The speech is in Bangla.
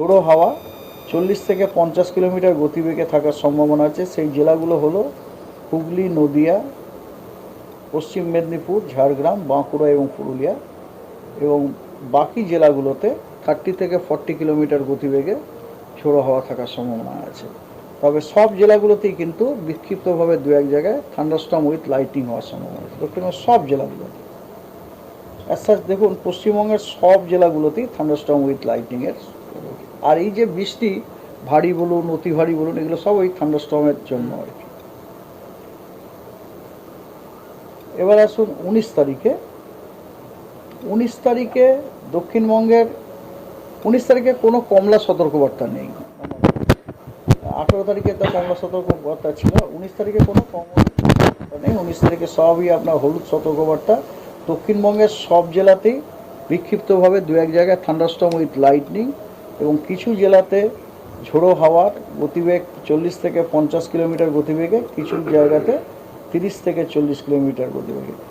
ঝোড়ো হাওয়া, চল্লিশ থেকে পঞ্চাশ কিলোমিটার গতিবেগে থাকার সম্ভাবনা আছে। সেই জেলাগুলো হলো হুগলি, নদিয়া, পশ্চিম মেদিনীপুর, ঝাড়গ্রাম, বাঁকুড়া এবং পুরুলিয়া এবং বাকি জেলাগুলোতে থার্টি থেকে ফর্টি কিলোমিটার গতিবেগে ঝোড়ো হাওয়া থাকার সম্ভাবনা আছে। তবে সব জেলাগুলোতেই কিন্তু বিক্ষিপ্তভাবে দু এক জায়গায় থান্ডারস্টর্ম উইথ লাইটিং হওয়ার সম্ভাবনা আছে। দক্ষিণবঙ্গের সব জেলাগুলোতে। অ্যাজ দেখুন, পশ্চিমবঙ্গের সব জেলাগুলোতেই থান্ডারস্টর্ম উইথ লাইটিংয়ের আর এই যে বৃষ্টি, ভারী বলুন, অতি ভারী বলুন, এগুলো সব ওই থান্ডারস্টর্মের জন্য আর কি। এবার আসুন উনিশ তারিখে। উনিশ তারিখে দক্ষিণবঙ্গের, উনিশ তারিখে কোনো কমলা সতর্কবার্তা নেই। আঠেরো তারিখে তো কমলা সতর্কবার্তা ছিল, উনিশ তারিখে কোনো কমলা নেই। উনিশ তারিখে সবই আপনার হলুদ সতর্কবার্তা। দক্ষিণবঙ্গের সব জেলাতেই বিক্ষিপ্তভাবে দু এক জায়গায় থান্ডারস্টর্ম উইথ লাইটনিং এবং কিছু জেলাতে ঝোড়ো হাওয়ার গতিবেগ চল্লিশ থেকে পঞ্চাশ কিলোমিটার গতিবেগে, কিছু জায়গাতে তিরিশ থেকে চল্লিশ কিলোমিটার গতিবেগে।